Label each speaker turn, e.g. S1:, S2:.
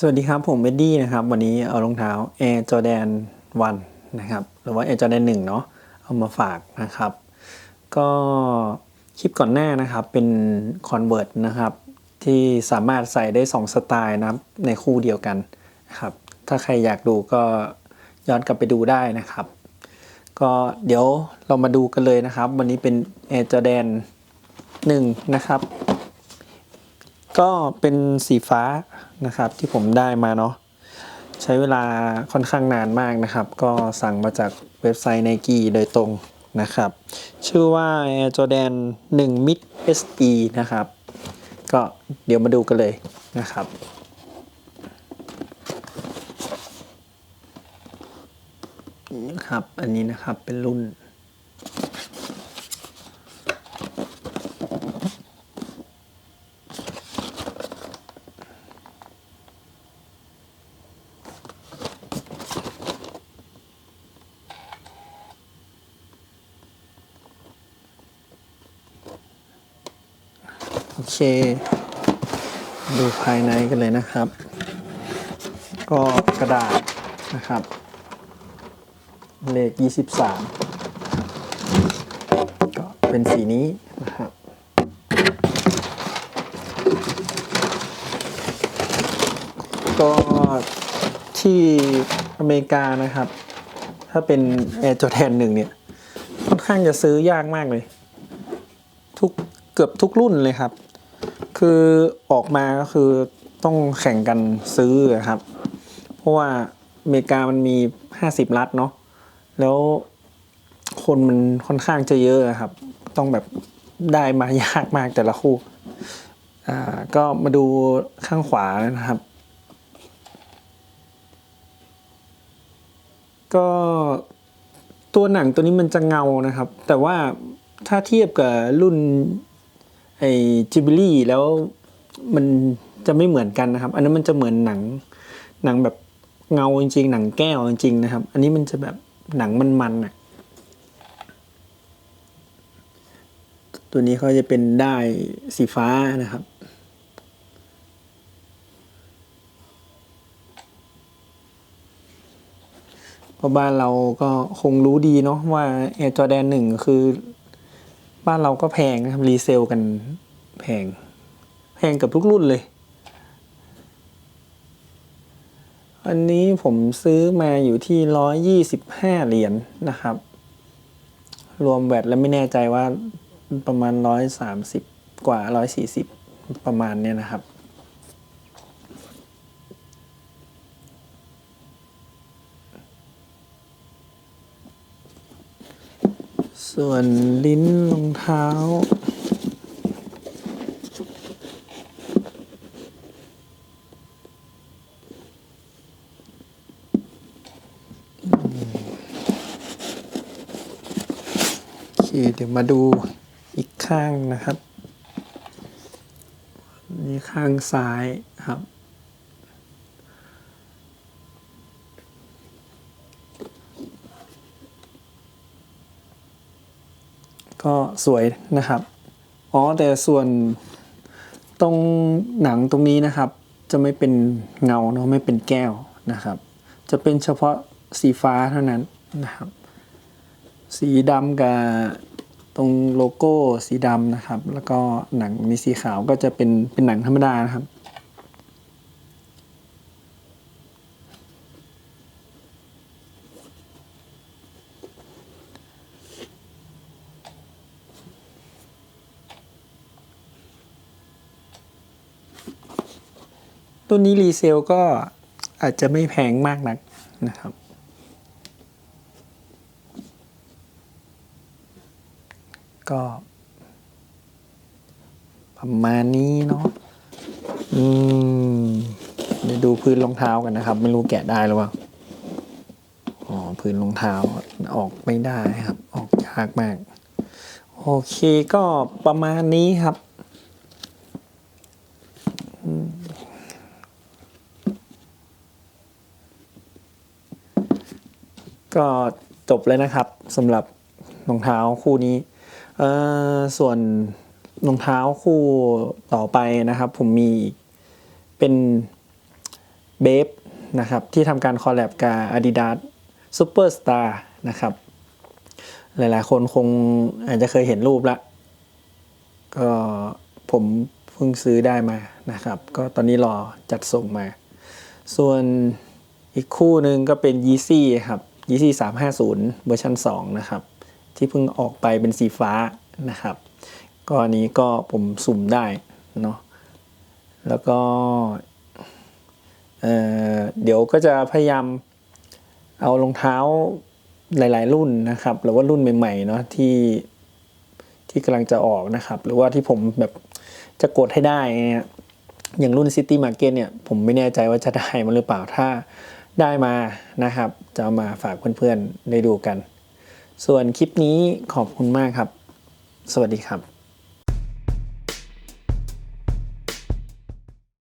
S1: สวัสดีครับ ผมเบดดี้นะครับ วันนี้เอารองเท้า Air Jordan 1 นะครับ หรือว่า Air Jordan 1 เนาะเอามาฝากนะครับ ก็คลิปก่อนหน้านะครับเป็น Convert นะครับ ที่สามารถใส่ได้ 2 สไตล์นะครับในคู่เดียวกันนะครับ ถ้าใครอยากดูก็ย้อนกลับไปดูได้นะครับ ก็เดี๋ยวเรามาดูกันเลยนะครับ วันนี้เป็น Air Jordan 1 นะครับ ก็เป็นสีฟ้า นะครับ ที่ผมได้มาเนาะใช้เวลาค่อนข้างนานมากนะครับ ก็สั่งมาจากเว็บไซต์ n นกี้โดยตรงนะครับ ชื่อว่า Air Jordan 1 Mid SE นะครับ ก็เดี๋ยวมาดูกันเลยนะครับนี่ครับ อันนี้นะครับเป็นรุ่น เค ดูภายในกันเลยนะครับ ก็กระดาษนะครับ เลข 23 ก็เป็นสีนี้นะครับก็ที่อเมริกานะครับ ถ้าเป็น Air Jordan 1เนี่ย ค่อนข้างจะซื้อยากมากเลย ทุกเกือบทุกรุ่นเลยครับ คือออกมาก็คือต้องแข่งกันซื้อครับ เพราะว่าอเมริกามันมี50รัฐเนาะแล้วคนมันค่อนข้างจะเยอะครับ ต้องแบบได้มายากมากแต่ละคู่อ่าก็มาดูข้างขวานะครับ ก็ตัวหนังตัวนี้มันจะเงานะครับ แต่ว่าถ้าเทียบกับรุ่น ไอจิบิลี่แล้วมันจะไม่เหมือนกันนะครับ อันนั้นมันจะเหมือนหนังหนังแบบเงาจริงๆ หนังแก้วจริงๆนะครับ อันนี้มันจะแบบหนังมันๆอะตัวนี้เขาจะเป็นได้สีฟ้านะครับ เพราะบ้านเราก็คงรู้ดีเนาะว่า Air Jordan 1คือ บ้านเราก็แพงนะครับรีเซลกันแพง แพงกับทุกรุ่นเลย อันนี้ผมซื้อมาอยู่ที่ร้อยยี่สิบห้าเหรียญนะครับ รวมแวตแล้วไม่แน่ใจว่าประมาณร้อยสามสิบกว่าร้อยสี่สิบประมาณเนี้ยนะครับ ส่วนลิ้นรองเท้า โอเค เดี๋ยวมาดูอีกข้างนะครับ นี่ข้างซ้ายครับ ก็สวยนะครับอ๋อแต่ส่วนตรงหนังตรงนี้นะครับ จะไม่เป็นเงาเนาะไม่เป็นแก้วนะครับ จะเป็นเฉพาะสีฟ้าเท่านั้นนะครับ สีดำกับตรงโลโก้สีดำนะครับ แล้วก็หนังมีสีขาวก็จะเป็นเป็นหนังธรรมดานะครับ ตัวนี้รีเซลก็อาจจะไม่แพงมากนักนะครับ ก็ประมาณนี้เนาะ อืมเดี๋ยวดูพื้นรองเท้ากันนะครับ ไม่รู้แกะได้หรือเปล่า อ๋อ พื้นรองเท้าออกไม่ได้ครับ ออกยากมาก โอเคก็ประมาณนี้ครับ ก็จบเลยนะครับสำหรับรองเท้าคู่นี้ส่วนรองเท้าคู่ต่อไปนะครับ ผมมีเป็นเบฟนะครับที่ทำการคอลแลบกับ Adidas Superstar นะครับ หลายๆ คนคงอาจจะเคยเห็นรูปละก็ผมเพิ่งซื้อได้มานะครับ ก็ตอนนี้รอจัดส่งมา ส่วนอีกคู่หนึ่งก็เป็น Yeezy ครับ Yeezy 350 เวอร์ชัน2 นะครับ ที่เพิ่งออกไปเป็นสีฟ้านะครับ ก็อันนี้ก็ผมสุ่มได้เนาะแล้วก็เเดี๋ยวก็จะพยายามเอารองเท้าหลาย ๆ รุ่นนะครับ หรือว่ารุ่นใหม่ๆเนาะที่ที่กำลังจะออกนะครับ หรือว่าที่ผมแบบจะกดให้ได้เนี่ยอย่างรุ่น City Market เนี่ย ผมไม่แน่ใจว่าจะได้มาหรือเปล่าถ้า ได้มานะครับ จะเอามาฝากเพื่อนๆได้ดูกัน ส่วนคลิปนี้ขอบคุณมากครับ สวัสดีครับ